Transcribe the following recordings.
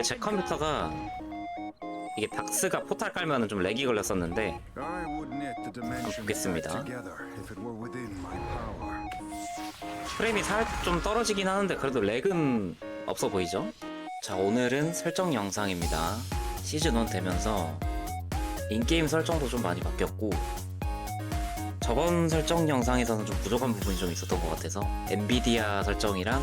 원래 제 컴퓨터가 이게 닥스가 포탈 깔면은 좀 렉이 걸렸었는데 보겠습니다. 프레임이 살좀 떨어지긴 하는데 그래도 렉은 없어 보이죠? 자 오늘은 설정 영상입니다. 시즌 1 되면서 인게임 설정도 좀 많이 바뀌었고 저번 설정 영상에서는 좀 부족한 부분이 좀 있었던 것 같아서 엔비디아 설정이랑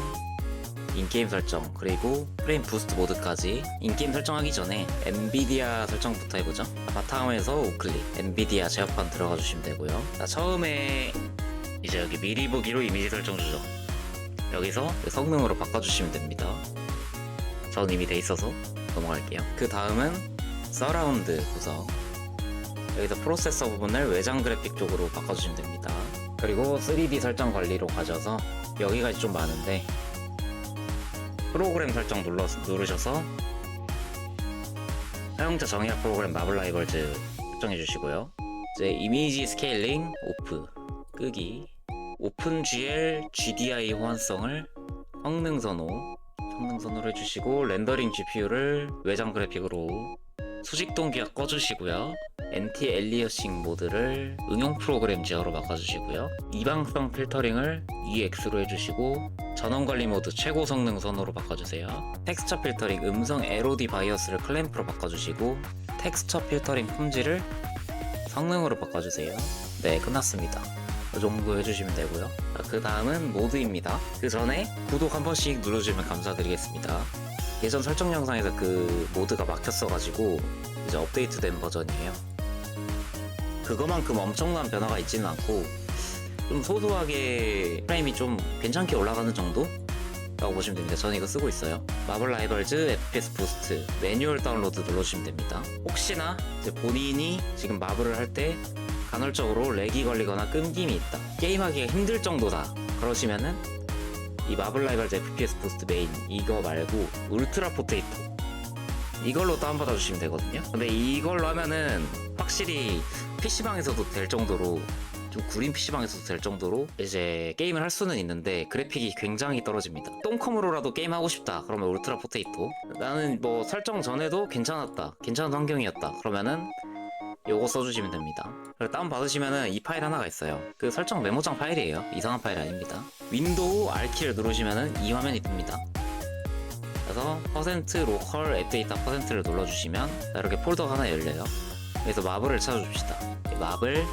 인게임 설정 그리고 프레임 부스트 모드까지 인게임 설정하기 전에 엔비디아 설정부터 해보죠. 바탕화면에서 우클릭 엔비디아 제어판 들어가 주시면 되고요. 자, 처음에 이제 여기 미리 보기로 이미지 설정 주죠. 여기서 성능으로 바꿔주시면 됩니다. 전 이미 돼 있어서 넘어갈게요. 그 다음은 서라운드 구성. 여기서 프로세서 부분을 외장 그래픽 쪽으로 바꿔주시면 됩니다. 그리고 3D 설정 관리로 가셔서 여기가 좀 많은데 프로그램 설정 눌러, 누르셔서 사용자 정의학 프로그램 마블 라이벌즈 설정해 주시고요. 이제 이미지 스케일링 오프 끄기 오픈 GL GDI 호환성을 성능 선호 성능 선호를 해주시고 렌더링 GPU를 외장 그래픽으로 수직 동기화 꺼주시고요. NT 엘리어싱 모드를 응용 프로그램 제어로 바꿔주시고요. 이방성 필터링을 EX로 해주시고 전원 관리 모드 최고 성능 선호로 바꿔주세요. 텍스처 필터링 음성 LOD 바이어스를 클램프로 바꿔주시고 텍스처 필터링 품질을 성능으로 바꿔주세요. 네, 끝났습니다. 이 정도 해주시면 되고요. 그 다음은 모드입니다. 그 전에 구독 한 번씩 눌러주시면 감사드리겠습니다. 예전 설정 영상에서 그 모드가 막혔어가지고 이제 업데이트된 버전이에요. 그거만큼 엄청난 변화가 있지는 않고 좀 소소하게 프레임이 좀 괜찮게 올라가는 정도? 라고 보시면 됩니다. 저는 이거 쓰고 있어요. 마블 라이벌즈 FPS 부스트 매뉴얼 다운로드 눌러주시면 됩니다. 혹시나 본인이 지금 마블을 할 때 간헐적으로 렉이 걸리거나 끊김이 있다. 게임하기가 힘들 정도다. 그러시면은 이 마블 라이벌즈 FPS 부스트 메인 이거 말고 울트라 포테이토 이걸로 다운받아 주시면 되거든요. 근데 이걸로 하면은 확실히 PC방에서도 될 정도로 좀 구린 PC방에서도 될 정도로 이제 게임을 할 수는 있는데 그래픽이 굉장히 떨어집니다. 똥컴으로라도 게임 하고 싶다. 그러면 울트라 포테이토. 나는 뭐 설정 전에도 괜찮았다. 괜찮은 환경이었다. 그러면은 요거 써주시면 됩니다. 그리고 다운 받으시면은 이 파일 하나가 있어요. 그 설정 메모장 파일이에요. 이상한 파일 아닙니다. 윈도우 R키를 누르시면은 이 화면이 뜹니다. 그래서 퍼센트 로컬 앱 데이터 퍼센트를 눌러주시면 자, 이렇게 폴더가 하나 열려요. 그래서 마블을 찾아줍시다. 마블,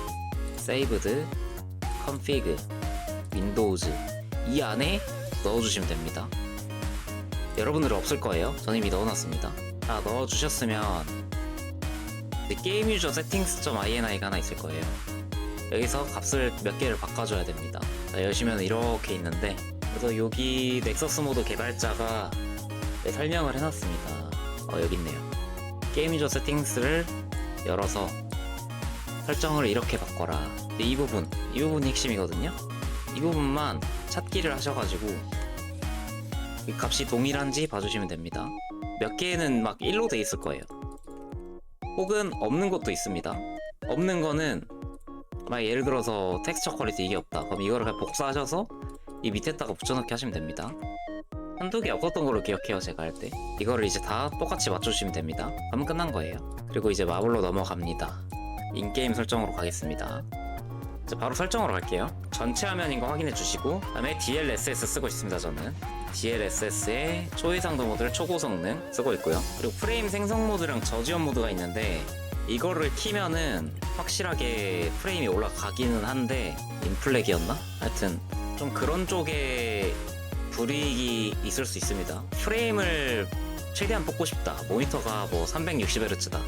세이브드, 컨피그, 윈도우즈 이 안에 넣어주시면 됩니다. 여러분들은 없을 거예요. 저는 이미 넣어놨습니다. 자, 넣어주셨으면 이 게임 유저 세팅스.ini가 하나 있을 거예요. 여기서 값을 몇 개를 바꿔줘야 됩니다. 자, 여시면 이렇게 있는데 그래서 여기 넥서스 모드 개발자가 네, 설명을 해놨습니다. 어, 여기 있네요. 게임 유저 세팅스를 열어서 설정을 이렇게 바꿔라. 근데 이 부분, 이 부분이 핵심이거든요. 이 부분만 찾기를 하셔가지고 이 값이 동일한지 봐주시면 됩니다. 몇 개는 막 1로 돼 있을 거예요. 혹은 없는 것도 있습니다. 없는 거는 막 예를 들어서 텍스처 퀄리티 이게 없다. 그럼 이거를 그냥 복사하셔서 이 밑에다가 붙여넣기 하시면 됩니다. 한두 개 없었던 걸로 기억해요 제가 할 때 이거를 이제 다 똑같이 맞춰주시면 됩니다 그러면 끝난 거예요 그리고 이제 마블로 넘어갑니다 인게임 설정으로 가겠습니다 이제 바로 설정으로 갈게요 전체 화면인 거 확인해 주시고 그다음에 DLSS 쓰고 있습니다 저는 DLSS의 초이상도 모드를 초고 성능 쓰고 있고요 그리고 프레임 생성 모드랑 저지원 모드가 있는데 이거를 키면은 확실하게 프레임이 올라가기는 한데 인플렉이었나? 하여튼 좀 그런 쪽에 불이익이 있을 수 있습니다. 프레임을 최대한 뽑고 싶다. 모니터가 뭐 360Hz다.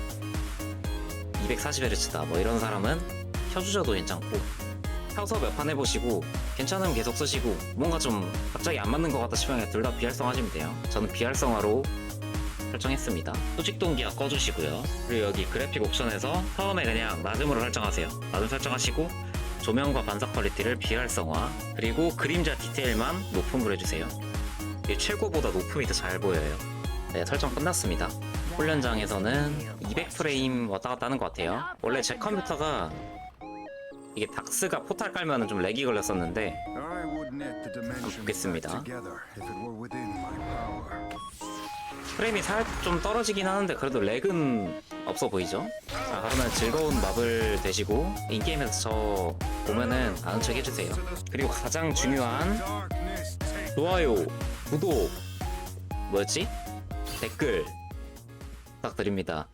240Hz다. 뭐 이런 사람은 켜주셔도 괜찮고 켜서 몇 판 해보시고 괜찮으면 계속 쓰시고 뭔가 좀 갑자기 안 맞는 것 같다 싶으면 둘 다 비활성 하시면 돼요. 저는 비활성화로 설정했습니다. 수직 동기화 꺼주시고요. 그리고 여기 그래픽 옵션에서 처음에 그냥 낮음으로 설정하세요. 낮음 설정하시고 조명과 반사 퀄리티를 비활성화 그리고 그림자 디테일만 높음으로 해주세요 최고보다 높음이 더 잘 보여요 네 설정 끝났습니다 훈련장에서는 200프레임 왔다 갔다 하는 것 같아요 원래 제 컴퓨터가 이게 닥스가 포탈 깔면 좀 렉이 걸렸었는데 한번 보겠습니다. 프레임이 살좀 떨어지긴 하는데 그래도 렉은 없어 보이죠? 자 그러면 즐거운 마블 되시고 인게임에서 저 보면은 아는 척 해주세요 그리고 가장 중요한 좋아요 구독 뭐였지? 댓글 부탁드립니다